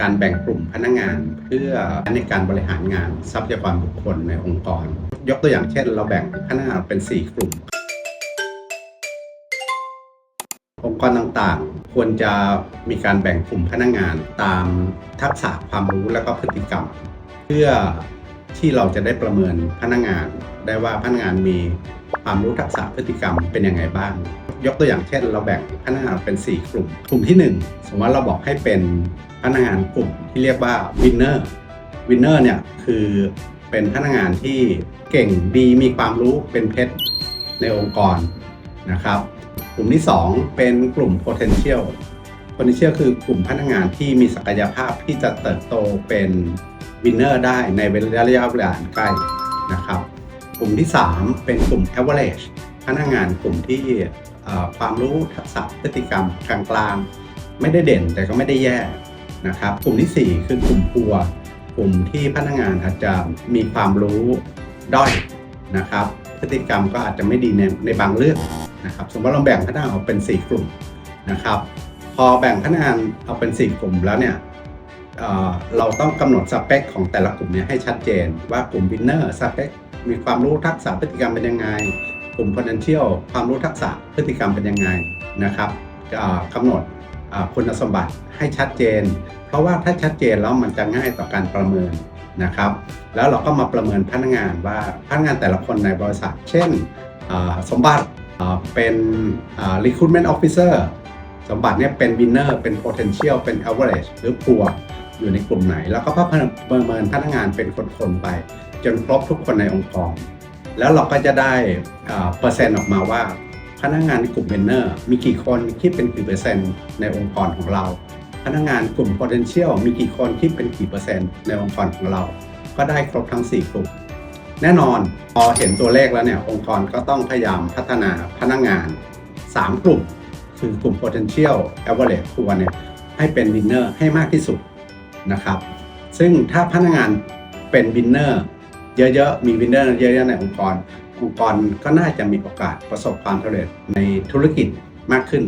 การแบ่งกลุ่มพนักงานเพื่อในการบริหารงานทรัพยากรบุคคลในองค์กร ยกตัวอย่างเช่น เราแบ่งพนักงานเป็น 4 กลุ่ม องค์กรต่างๆ ควรจะมีการแบ่งกลุ่มพนักงานตามทักษะความรู้และก็พฤติกรรม เพื่อที่เราจะได้ประเมินพนักงาน ได้ว่าพนักงานมีความรู้ทักษะพฤติกรรมเป็นยังไงบ้าง ยกตัวอย่างเช่น เราแบ่งพนักงานเป็น 4 กลุ่ม กลุ่มที่ 1 สมมติว่าเราบอกให้เป็นพนักงานกลุ่มที่เรียกว่า winner winner เนี่ยคือเป็นพนักงานที่เก่งดีมีความรู้เป็นเพชรในองค์กรนะครับกลุ่มที่ 2 เป็นกลุ่ม potential potential คือกลุ่มพนักงานที่มีศักยภาพที่จะเติบโตเป็น winner ได้ในระยะเวลาใกล้นะครับ กลุ่มที่ 3 เป็นกลุ่ม average พนักงานกลุ่มที่เความรู้ทักษะพฤติกรรมกลางๆ ไม่ได้เด่นแต่ก็ไม่ได้แย่นะครับกลุ่มทีสี่4 คือกลุ่มพัว กลุ่มที่พนักงานอาจจะมีความรู้ด้อยนะครับพฤติกรรมก็อาจจะไม่ดีในในบางเรื่องนะครับสมมติเราแบ่งพนักงานออกเป็น 4 กลุ่มนะครับพอแบ่งพนักงานเอาเป็น 4 กลุ่มแล้วเนี่ยเราต้องกำหนดสเปคของแต่ละกลุ่มเนี้ให้ชัดเจนว่ากลุ่ม winner สเปคมีความรู้ทักษะพฤติกรรมเป็นยังไง กลุ่ม potential ความรู้ทักษะพฤติกรรมเป็นยังไงนะครับกำหนดคุณสมบัติให้ชัดเจน เพราะว่าถ้าชัดเจนแล้วมันจะง่ายต่อการประเมินนะครับ แล้วเราก็มาประเมินพนักงานว่าพนักงานแต่ละคนในบริษัท เช่นสมบัติเป็น recruitment officer สมบัติเนี่ยเป็น winner เป็น potential เป็น average หรือ poor อยู่ในกลุ่มไหน แล้วก็ประเมินพนักงานเป็นคนๆไป จนครบทุกคนในองค์กร แล้วเราก็จะได้เปอร์เซ็นต์ออกมาว่า พนักงานในกลุ่ม winner มีกี่คนคิดเป็นกี่เปอร์เซ็นต์ในองค์กรของเรา พนักงานกลุ่ม potential มีกี่คนคิดเป็นกี่เปอร์เซ็นต์ในองค์กรของเรา ก็ได้ครบทั้ง 4 กลุ่ม แน่นอนพอเห็นตัวเลขแล้วเนี่ยองค์กรก็ต้องพยายามพัฒนาพนักงาน 3 กลุ่ม คือกลุ่ม potential average ควรเนี่ยให้เป็น winner ให้มากที่สุดนะครับ ซึ่งถ้าพนักงานเป็น winner เยอะๆ มีวินเนอร์เยอะๆในองค์กร องค์กรก็น่าจะมีโอกาสประสบความสำเร็จในธุรกิจมากขึ้น